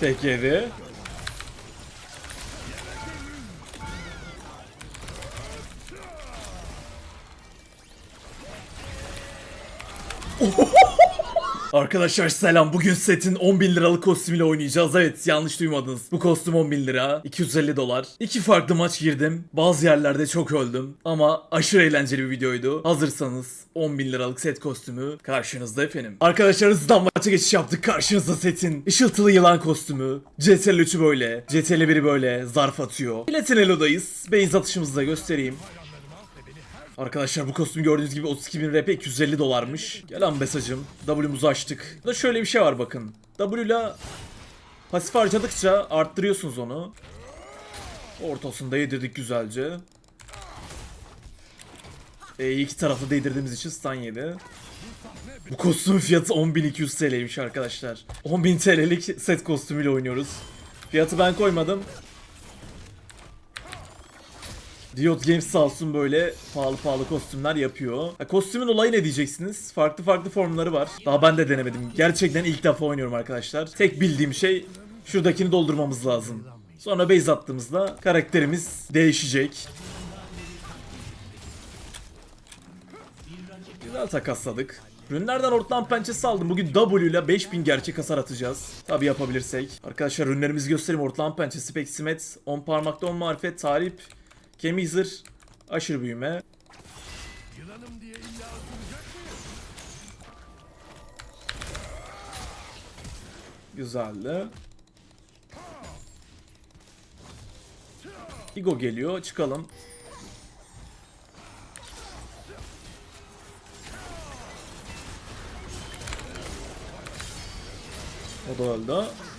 Tek Arkadaşlar selam. Bugün setin 10.000 liralık kostümüyle oynayacağız. Evet yanlış duymadınız. Bu kostüm 10.000 lira. 250 dolar. İki farklı maç girdim. Bazı yerlerde çok öldüm. Ama aşırı eğlenceli bir videoydu. Hazırsanız 10.000 liralık set kostümü karşınızda efendim. Arkadaşlar hızdan maça geçiş yaptık. Karşınızda setin ışıltılı yılan kostümü. CTRL 3'ü böyle. CTRL 1'i böyle zarf atıyor. Platinello'dayız. Base atışımızı da göstereyim. Arkadaşlar bu kostüm gördüğünüz gibi 32 bin RP 250 dolarmış. Gel lan mesajım. W'muzu açtık. Burada şöyle bir şey var bakın. W ile pasif harcadıkça arttırıyorsunuz onu. Ortasında yedirdik güzelce. E, iki tarafı değdirdiğimiz için stun yedi. Bu kostümün fiyatı 10.200 TL'ymiş arkadaşlar. 10.000 TL'lik set kostümüyle oynuyoruz. Fiyatı ben koymadım. Riot Games sağ olsun böyle pahalı pahalı kostümler yapıyor. Ya, kostümün olayı ne diyeceksiniz? Farklı farklı formları var. Daha ben de denemedim. Gerçekten ilk defa oynuyorum arkadaşlar. Tek bildiğim şey şuradakini doldurmamız lazım. Sonra base attığımızda karakterimiz değişecek. Güzel takasladık. Ürünlerden ortadan pençesi aldım. Bugün W ile 5000 gerçek hasar atacağız. Tabi yapabilirsek. Arkadaşlar ürünlerimizi göstereyim. Ortadan pençesi, peksimet, 10 parmakta 10 marifet, tarif, kemik zırh, aşırı büyüme. Güzeldi. Igo geliyor. Çıkalım. O da öldü.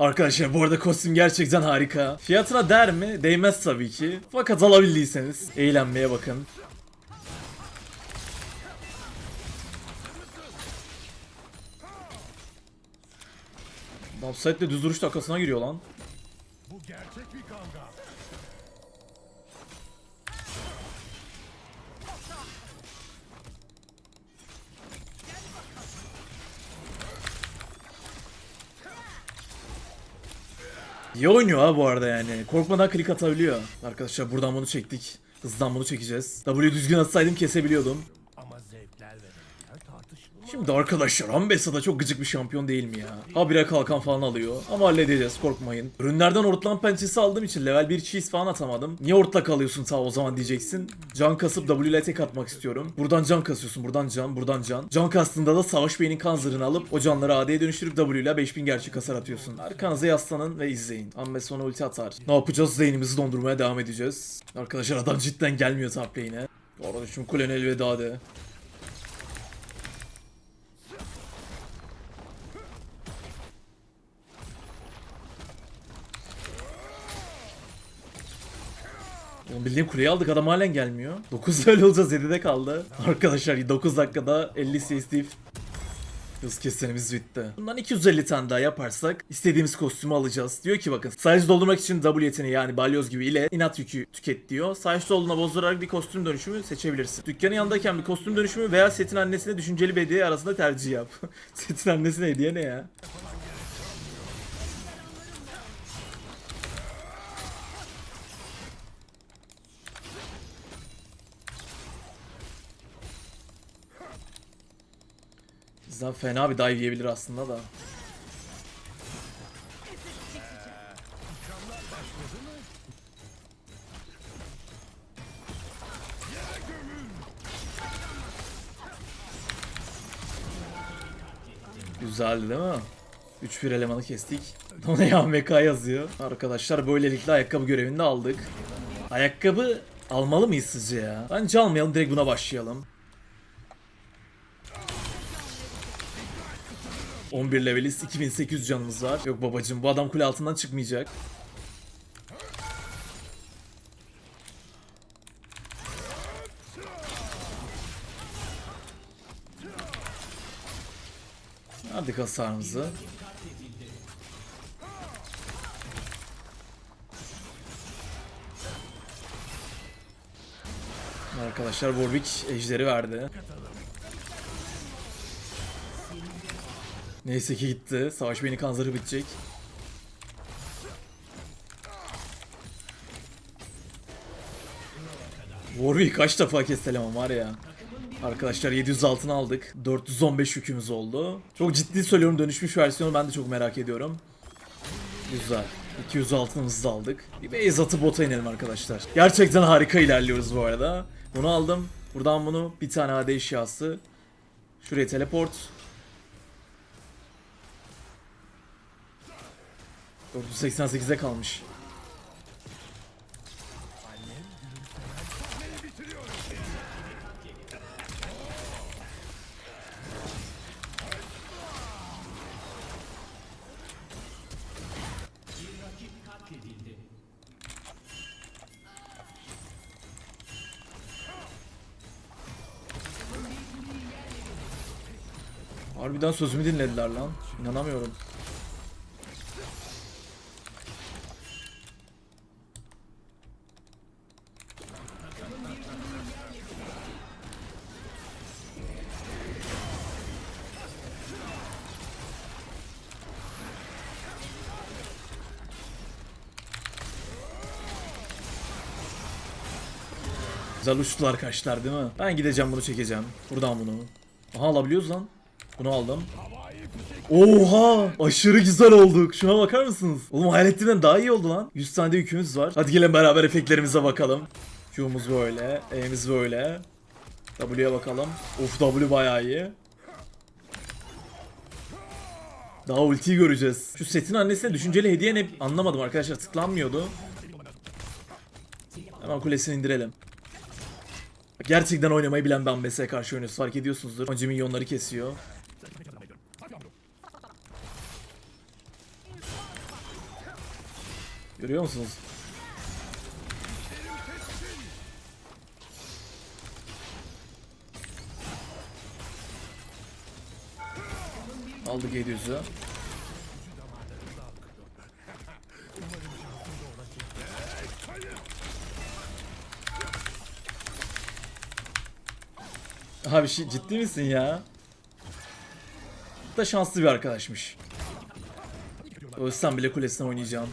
Arkadaşlar bu arada kostüm gerçekten harika. Fiyatına değer mi? Değmez tabii ki. Fakat alabildiyseniz eğlenmeye bakın. De düz duruş takasına giriyor lan. Bu gerçek bir kavga. İyi oynuyor ha bu arada yani. Korkmadan klik atabiliyor. Arkadaşlar buradan bunu çektik. Hızdan bunu çekeceğiz. W düzgün atsaydım kesebiliyordum. Ama zevkler ve renkler tartışılır. Şimdi arkadaşlar Ambessa da çok gıcık bir şampiyon değil mi ya? Habire kalkan falan alıyor. Ama halledeceğiz korkmayın. Ürünlerden ortlan pençesi aldığım için level 1 cheese falan atamadım. Niye ortla kalıyorsun ta o zaman diyeceksin. Can kasıp W ile atmak istiyorum. Buradan can kasıyorsun. Buradan can. Buradan can. Can kastığında da Savaş Bey'in kan zırhını alıp o canları AD'ye dönüştürüp W ile 5000 gerçek hasar atıyorsun. Arkanıza yaslanın ve izleyin. Ambessa ona ulti atar. Ne yapacağız? Zeynimizi dondurmaya devam edeceğiz. Arkadaşlar adam cidden gelmiyor top lane'e. Kardeşim kulen elveda de. Oğlum bildiğin kuleyi aldık adam halen gelmiyor. 9 öyle olacağız 7'de kaldı. Arkadaşlar 9 dakikada 50 CS diff. Hız kesenimiz bitti. Bundan 250 tane daha yaparsak istediğimiz kostümü alacağız. Diyor ki bakın sadece doldurmak için W yeteneği yani balyoz gibi ile inat yükü tüket diyor. Sadece dolduğuna bozdurarak bir kostüm dönüşümü seçebilirsin. Dükkanın yanındayken bir kostüm dönüşümü veya setin annesine düşünceli bir hediye arasında tercih yap. setin annesine hediye ne ya? Bizden fena bir dive yiyebilir aslında da. Güzeldi değil mi? 3-1 elemanı kestik. Ona ya MK yazıyor. Arkadaşlar böylelikle ayakkabı görevini aldık. Ayakkabı almalı mıyız sizce ya? Bence almayalım direkt buna başlayalım. 11 leveliz 2800 canımız var. Yok babacım bu adam kule altından çıkmayacak. Hadi hasarımızı. Arkadaşlar Warwick ejderi verdi. Neyse ki gitti. Savaş beni kanzarı bitecek. Warwick kaç defa kestelem ama var ya. Arkadaşlar 700 altın aldık. 415 yükümüz oldu. Çok ciddi söylüyorum dönüşmüş versiyonu ben de çok merak ediyorum. Güzel. 200 altınımızı aldık. Bir base atıp bota inelim arkadaşlar. Gerçekten harika ilerliyoruz bu arada. Bunu aldım. Buradan bunu bir tane AD eşyası. Şuraya teleport. 488'e kalmış. Harbiden sözümü dinlediler lan. İnanamıyorum. Güzel uçtular kaçlar değil mi? Ben gideceğim bunu çekeceğim. Buradan bunu. Aha alabiliyoruz lan. Bunu aldım. Oha! Aşırı güzel olduk. Şuna bakar mısınız? Oğlum hayal daha iyi oldu lan. 100 tane de yükümüz var. Hadi gelin beraber efektlerimize bakalım. Q'muz böyle. E'miz böyle. W'ye bakalım. Of W bayağı iyi. Daha ultiyi göreceğiz. Şu setin annesine düşünceli hediye ne anlamadım arkadaşlar tıklanmıyordu. Hemen kulesini indirelim. Gerçekten oynamayı bilen bir Ambes'e karşı oynuyoruz fark ediyorsunuzdur. Önce milyonları kesiyor. Görüyor musunuz? Aldık 700'ü. Abi şey, ciddi misin ya? Bu da şanslı bir arkadaşmış. Ölsem bile kulesine oynayacağım.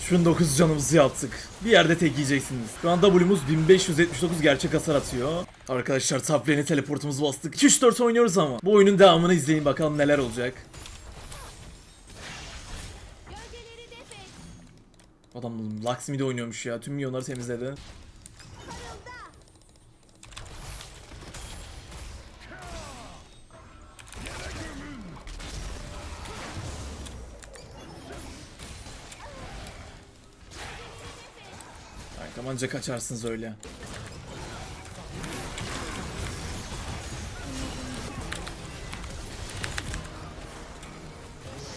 Şunun 9 canımızı yaptık. Bir yerde tek yiyeceksiniz. Şu an W'muz 1579 gerçek hasar atıyor. Arkadaşlar top teleportumuzu bastık. 2-3-4 oynuyoruz ama. Bu oyunun devamını izleyin bakalım neler olacak. Adam Lakshmi'de oynuyormuş ya. Tüm milyonları temizledi. Kankam anca kaçarsınız öyle.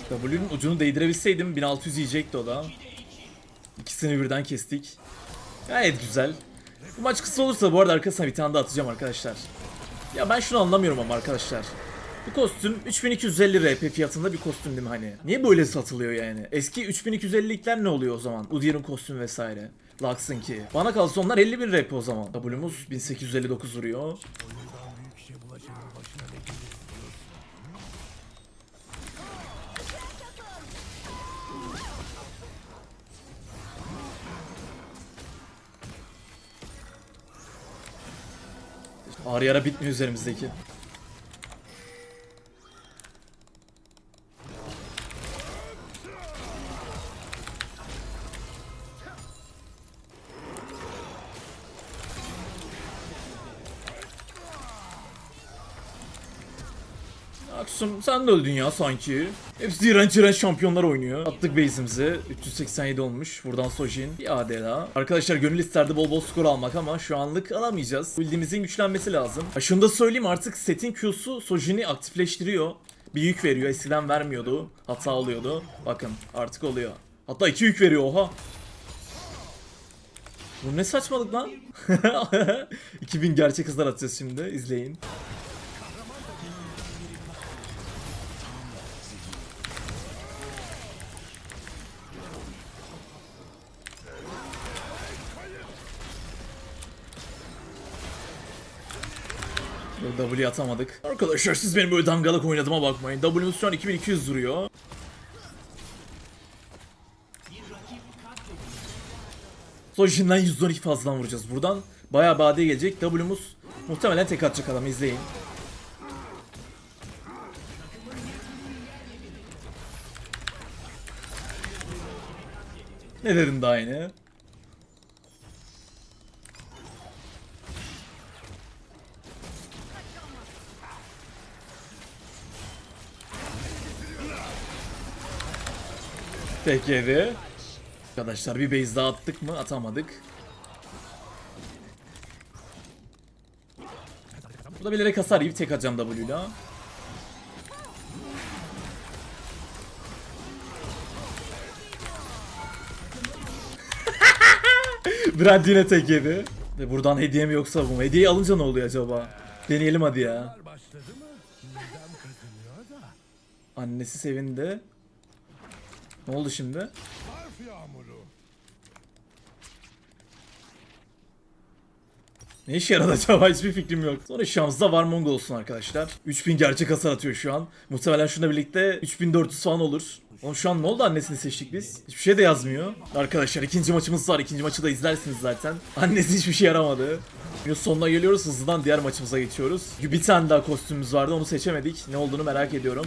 W'nin ucunu değdirebilseydim 1600 yiyecekti o da. İkisini birden kestik. Gayet güzel. Bu maç kısa olursa bu arada arkasına bir tane daha atacağım arkadaşlar. Ya ben şunu anlamıyorum ama arkadaşlar. Bu kostüm 3250 RP fiyatında bir kostüm değil mi hani? Niye böyle satılıyor yani? Eski 3250'likler ne oluyor o zaman? Udyr'ın kostüm vesaire. Lux'ın ki. Bana kalsa onlar 50 bin RP o zaman. W'muz 1859 vuruyor. Ağrı yara bitmiyor üzerimizdeki. Aksum sen de öldün ya sanki. Hepsi iğrenç iğrenç şampiyonlar oynuyor. Attık base'imizi. 387 olmuş. Buradan Sojin. Bir AD daha. Arkadaşlar gönül isterdi bol bol skor almak ama şu anlık alamayacağız. Bildiğimizin güçlenmesi lazım. Ha, şunu da söyleyeyim artık setin Q'su Sojin'i aktifleştiriyor. Bir yük veriyor. Eskiden vermiyordu. Hata oluyordu. Bakın artık oluyor. Hatta iki yük veriyor oha. Bu ne saçmalık lan? 2000 gerçek hızlar atacağız şimdi. İzleyin. W atamadık. Arkadaşlar siz benim böyle dangalak oynadığıma bakmayın. W'miz şu an 2200 duruyor. Sojin'den 112 fazladan vuracağız. Buradan bayağı bade gelecek. W'muz muhtemelen tek atacak adam izleyin. Ne dedim daha yine? Tek yedi. Arkadaşlar bir base daha attık mı? Atamadık. Bu da bilerek hasar yiyip tek atacağım W'la. Brand yine tek yedi. Ve buradan hediye mi yoksa bu mu? Hediyeyi alınca ne oluyor acaba? Deneyelim hadi ya. Annesi sevindi. Ne oldu şimdi? Harf yağmuru. Ne işe yaradı acaba hiçbir fikrim yok. Sonra şansda var Mongol olsun arkadaşlar. 3000 gerçek hasar atıyor şu an. Muhtemelen şununla birlikte 3400 falan olur. Oğlum şu an ne oldu annesini seçtik biz? Hiçbir şey de yazmıyor. Arkadaşlar ikinci maçımız var. İkinci maçı da izlersiniz zaten. Annesi hiçbir şey yaramadı. Videonun sonuna geliyoruz. Hızlıdan diğer maçımıza geçiyoruz. Bir tane daha kostümümüz vardı. Onu seçemedik. Ne olduğunu merak ediyorum.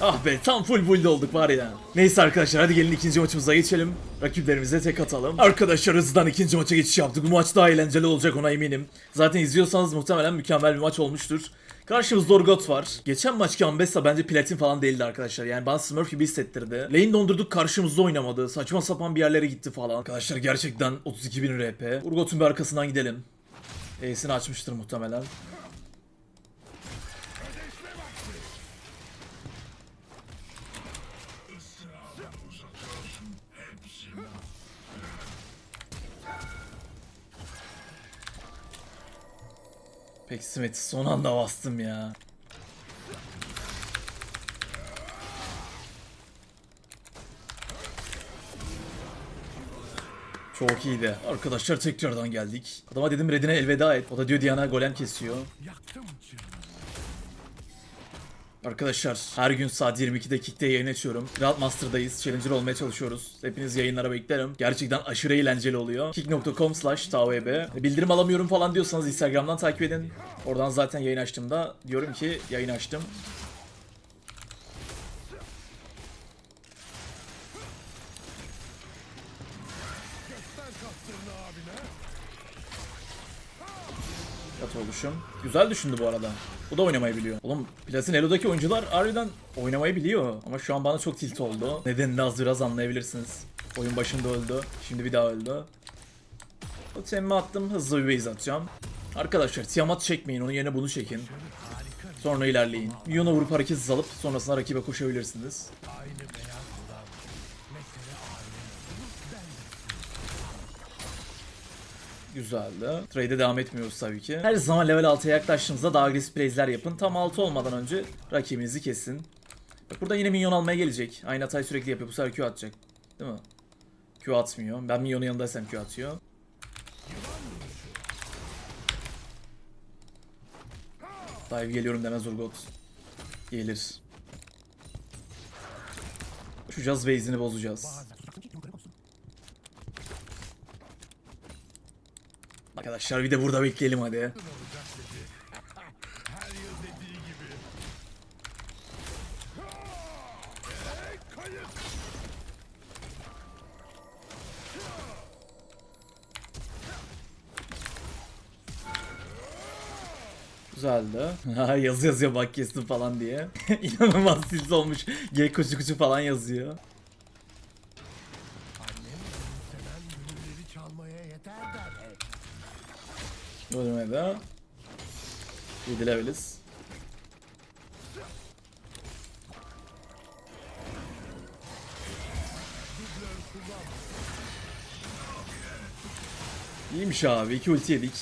Ah be tam full build olduk var ya. Neyse arkadaşlar hadi gelin ikinci maçımıza geçelim. Rakiplerimize tek atalım. Arkadaşlar hızlıdan ikinci maça geçiş yaptık. Bu maç daha eğlenceli olacak ona eminim. Zaten izliyorsanız muhtemelen mükemmel bir maç olmuştur. Karşımızda Orgot var. Geçen maçki Ambessa bence platin falan değildi arkadaşlar. Yani bana Smurf gibi hissettirdi. Lane dondurduk karşımızda oynamadı. Saçma sapan bir yerlere gitti falan. Arkadaşlar gerçekten 32.000 RP. Urgot'un bir arkasından gidelim. E'sini açmıştır muhtemelen. Peki Smith son anda bastım ya. Çok iyiydi. Arkadaşlar tekrardan geldik. Adama dedim Redine elveda et. O da diyor Diana golem kesiyor. Yaktım çığını. Arkadaşlar her gün saat 22'de Kick'te yayın açıyorum. Grandmaster'dayız. Challenger olmaya çalışıyoruz. Hepiniz yayınlara beklerim. Gerçekten aşırı eğlenceli oluyor. kick.com slash Bildirim alamıyorum falan diyorsanız Instagram'dan takip edin. Oradan zaten yayın açtığımda diyorum ki yayın açtım. Yat oluşum. Güzel düşündü bu arada. Bu da oynamayı biliyor. Oğlum Platin Elo'daki oyuncular harbiden oynamayı biliyor. Ama şu an bana çok tilt oldu. Nedenini az biraz anlayabilirsiniz. Oyun başında öldü. Şimdi bir daha öldü. O temme attım. Hızlı bir base atacağım. Arkadaşlar Tiamat çekmeyin. Onun yerine bunu çekin. Sonra ilerleyin. Minyona vurup hareketsiz alıp sonrasında rakibe koşabilirsiniz. Güzeldi. Trade'e devam etmiyoruz tabii ki. Her zaman level 6'ya yaklaştığınızda daha agresif plays'ler yapın. Tam 6 olmadan önce rakibinizi kesin. Bak burada yine minyon almaya gelecek. Aynı hatayı sürekli yapıyor. Bu sefer Q atacak. Değil mi? Q atmıyor. Ben minyonun yanındaysam Q atıyor. Dive geliyorum demez Urgot. Gelir. Uçacağız base'ini bozacağız. Arkadaşlar bir de burada bekleyelim hadi. Güzeldi. Ha yazı yazıyor bak kestim falan diye. İnanılmaz tilt olmuş. G kuçu kuçu falan yazıyor. Ölmedi. 7 leveliz. İyiymiş abi. iki ulti yedik.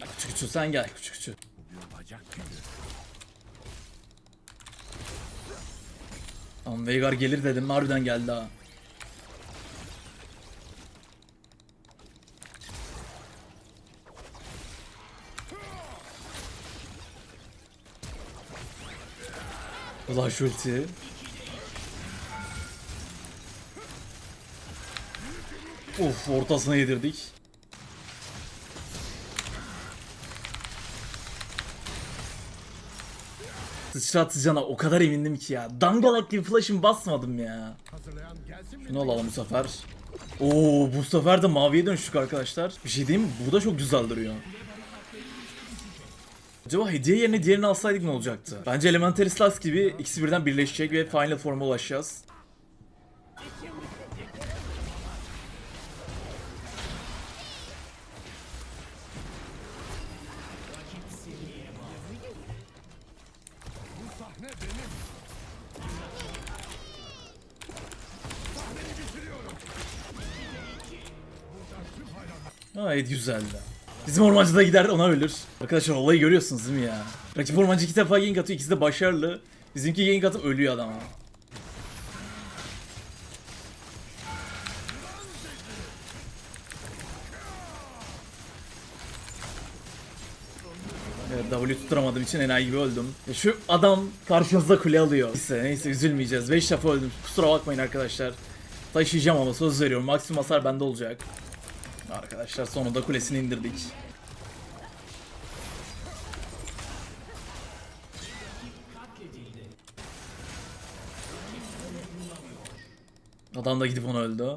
Küçük küçük sen gel küçük küçük. Bir bacak gibi. Tamam Veigar gelir dedim harbiden geldi ha. Şu ulti. Uf ortasına yedirdik. Sıçratacağına o kadar emindim ki ya. Dangalak gibi flash'ım basmadım ya. Şunu alalım bu sefer. Oo bu sefer de maviye dönüştük arkadaşlar. Bir şey diyeyim mi? Bu da çok güzel duruyor. Acaba hediye yerine diğerini alsaydık ne olacaktı? Bence Elementary Stars gibi ikisi birden birleşecek ve Final Form'a ulaşacağız. Gayet güzeldi. Bizim ormancı da gider ona ölür. Arkadaşlar olayı görüyorsunuz değil mi ya? Rakip ormancı iki defa gank atıyor ikisi de başarılı. Bizimki gank atıp ölüyor adam. Evet W tutturamadığım için enayi gibi öldüm. Ya şu adam karşınızda kule alıyor. Neyse neyse üzülmeyeceğiz. 5 defa öldüm. Kusura bakmayın arkadaşlar. Taşıyacağım ama söz veriyorum. Maksimum hasar bende olacak. Arkadaşlar sonunda kulesini indirdik. Adam da gidip onu öldü.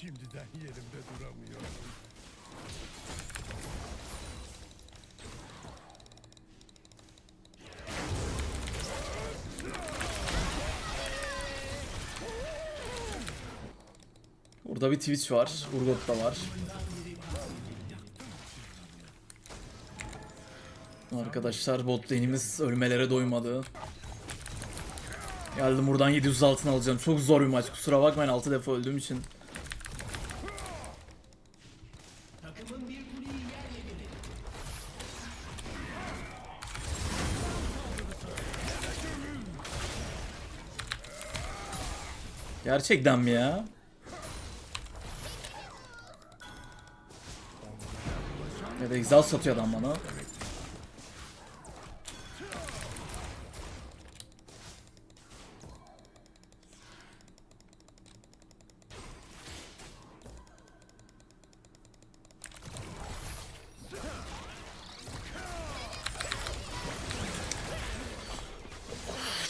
Şimdiden yerimde duramıyorum. Burada bir Twitch var. Urgot da var. Arkadaşlar bot lane'imiz ölmelere doymadı. Geldim buradan 700 altın alacağım. Çok zor bir maç. Kusura bakmayın 6 defa öldüğüm için. Gerçekten mi ya? Ya da exhaust satıyor adam bana.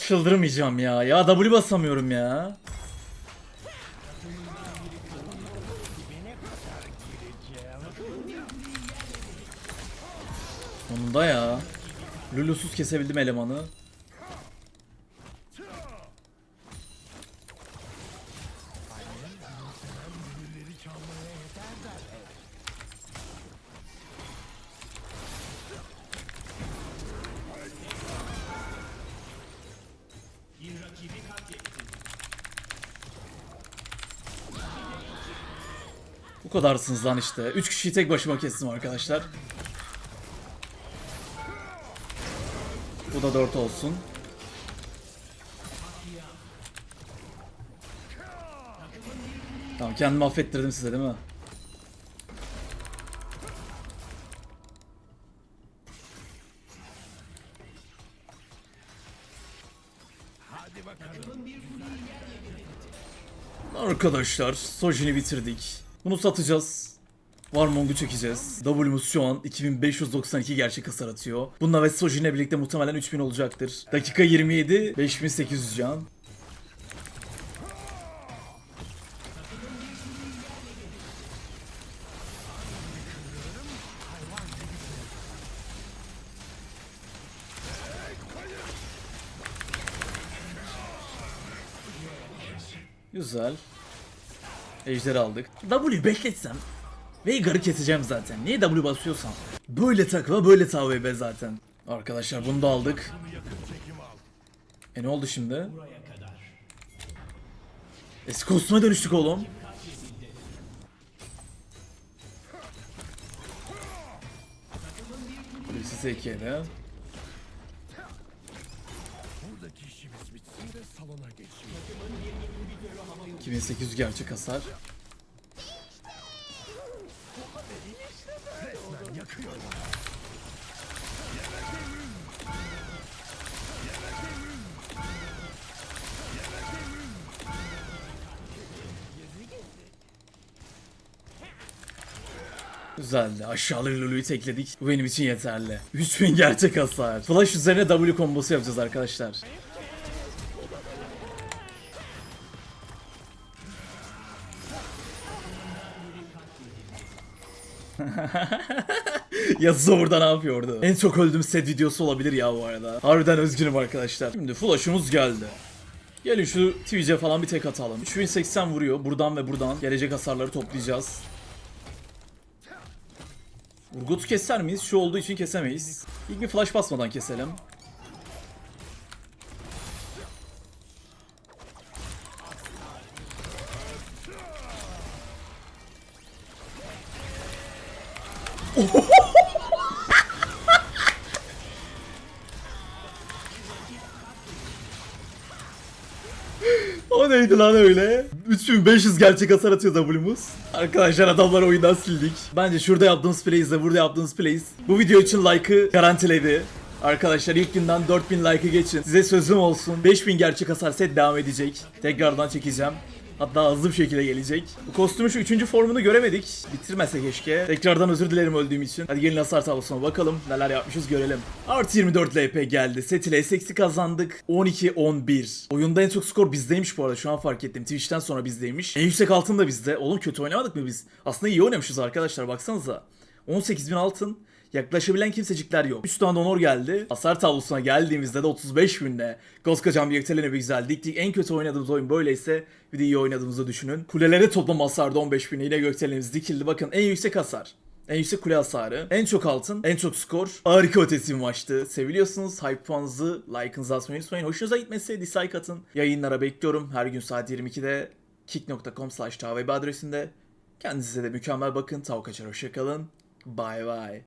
Çıldırmayacağım ya. Ya W basamıyorum ya. Sonunda ya. Lulusuz kesebildim elemanı. Bu kadarsınız lan işte. 3 kişiyi tek başıma kestim arkadaşlar. Bu da 4 olsun. Tamam kendimi affettirdim size değil mi? Arkadaşlar Sojin'i bitirdik. Bunu satacağız. Warmong'u çekeceğiz. W'muz şu an 2592 gerçek hasar atıyor. Bununla ve Sojin'le birlikte muhtemelen 3000 olacaktır. Dakika 27, 5800 can. Güzel. Ejderi aldık. W bekletsem Veigar'ı keseceğim zaten. Niye W basıyorsam? Böyle takla böyle TVB zaten. Arkadaşlar bunu da aldık. E ne oldu şimdi? Eski kostüme dönüştük oğlum. Birisi Zekiye'de. Buradaki işimiz bitsin de salona geçeyim. 2800 gerçek hasar. Resmen yakıyorum. Güzeldi. Aşağılı Lulu'yu tekledik. Bu benim için yeterli. 3000 gerçek hasar. Flash üzerine W kombosu yapacağız arkadaşlar. Yazı burada ne yapıyordu? En çok öldüğüm set videosu olabilir ya bu arada. Harbiden özgürüm arkadaşlar. Şimdi flash'ımız geldi. Gelin şu Twitch'e falan bir tek atalım. 3080 vuruyor. Buradan ve buradan gelecek hasarları toplayacağız. Urgut'u keser miyiz? Şu olduğu için kesemeyiz. İlk bir flash basmadan keselim. Neydi lan öyle? 3500 gerçek hasar atıyor W'muz. Arkadaşlar adamları oyundan sildik. Bence şurada yaptığımız plays ile burada yaptığımız plays bu video için like'ı garantiledi. Arkadaşlar ilk günden 4000 like'ı geçin. Size sözüm olsun. 5000 gerçek hasar set devam edecek. Tekrardan çekeceğim. Hatta hızlı bir şekilde gelecek. Bu kostümün şu üçüncü formunu göremedik. Bitirmese keşke. Tekrardan özür dilerim öldüğüm için. Hadi gelin hasar tablosuna bakalım. Neler yapmışız görelim. Artı 24 LP geldi. Set ile SX'i kazandık. 12-11. Oyunda en çok skor bizdeymiş bu arada. Şu an fark ettim. Twitch'ten sonra bizdeymiş. En yüksek altın da bizde. Oğlum kötü oynamadık mı biz? Aslında iyi oynamışız arkadaşlar. Baksanıza. 18.000 altın. Yaklaşabilen kimsecikler yok. 3 tane honor geldi. Hasar tablosuna geldiğimizde de 35 binde. Koskocaman bir yükselene bir güzel diktik. En kötü oynadığımız oyun böyleyse bir de iyi oynadığımızı düşünün. Kulelere toplam hasarda 15 bin yine gökdelenimiz dikildi. Bakın en yüksek hasar. En yüksek kule hasarı, en çok altın, en çok skor. Harika ötesi bir maçtı. Seviliyorsunuz. Hype puanınızı, like'ınızı atmayı unutmayın. Hoşunuza gitmezse dislike atın. Yayınlara bekliyorum. Her gün saat 22'de kick.com slash adresinde. Kendinize de mükemmel bakın. Tavuk açar hoşçakalın. Bye bye.